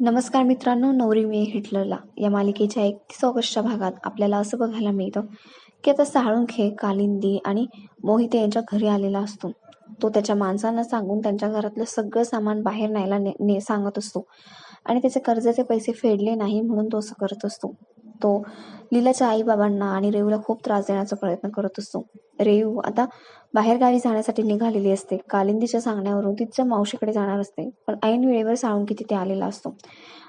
नमस्कार मित्रांनो नवरी मी हिटलरला. या मालिकेच्या एकतीस ऑगस्टच्या भागात आपल्याला असं बघायला मिळतं की आता साळुंखे कालिंदी आणि मोहिते यांच्या घरी आलेला असतो. तो त्याच्या माणसांना सांगून त्यांच्या घरातलं सगळं सामान बाहेर न्यायला ने, ने सांगत असतो. आणि त्याचे कर्जाचे पैसे फेडले नाही म्हणून तो असं करत असतो. तो लीलाच्या आई बाबांना आणि रेऊला खूप त्रास देण्याचा प्रयत्न करत असतो. रेऊ आता बाहेर गावी जाण्यासाठी निघालेली असते. कालिंदीच्या सांगण्यावरून तिच्या मावशीकडे जाणार असते. पण ऐन वेळेवर साळुंकी तिथे आलेला असतो.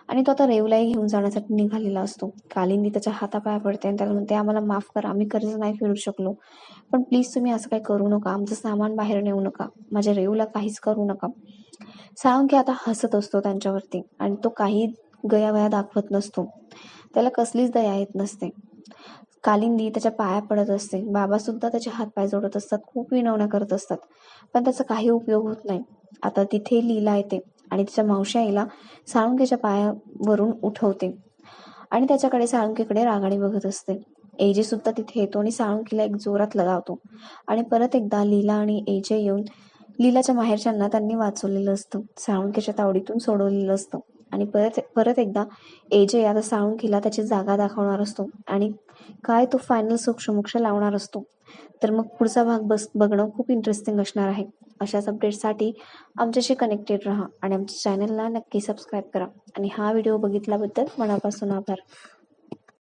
आणि तो आता रेऊलाही घेऊन जाण्यासाठी निघालेला असतो. कालिंदी त्याच्या हातापाया पडते आणि त्याला म्हणते आम्हाला माफ करा आम्ही कर्ज नाही फेडू शकलो. पण प्लीज तुम्ही असं काही करू नका. आमचं सामान बाहेर नेऊ नका. माझ्या रेऊला काहीच करू नका. साळुंकी आता हसत असतो त्यांच्यावरती आणि तो काही गयावया दाखवत नसतो. त्याला कसलीच दया येत नसते. कालिंदी त्याच्या पाया पडत असते. बाबा सुद्धा त्याचे हात पाय जोडत असतात. खूप विनवण्या करत असतात. पण त्याचा काही उपयोग होत नाही. आता तिथे लीला येते आणि तिच्या मावशी आईला साळुंकीच्या पायावरून उठवते. आणि त्याच्याकडे साळुंकीकडे रागाने बघत असते. एजे सुद्धा तिथे येतो आणि साळुंकीला एक जोरात लगावतो. आणि परत एकदा लीला आणि एजे येऊन लीलाच्या माहेरच्यांना त्यांनी वाचवलेलं असतं. साळुंकीच्या तावडीतून सोडवलेलं असतं. आणि परत परत एकदा एजे आता साळुंकीला त्याची जागा दाखवणार असतो. आणि काय तो फायनल सूक्ष्मोक्ष लावणार असतो. तर मग पुढचा भाग बस बघणं खूप इंटरेस्टिंग असणार आहे. अशाच अपडेटसाठी आमच्याशी कनेक्टेड राहा आणि आमच्या चॅनलला नक्की सबस्क्राईब करा. आणि हा व्हिडिओ बघितल्याबद्दल मनापासून आभार.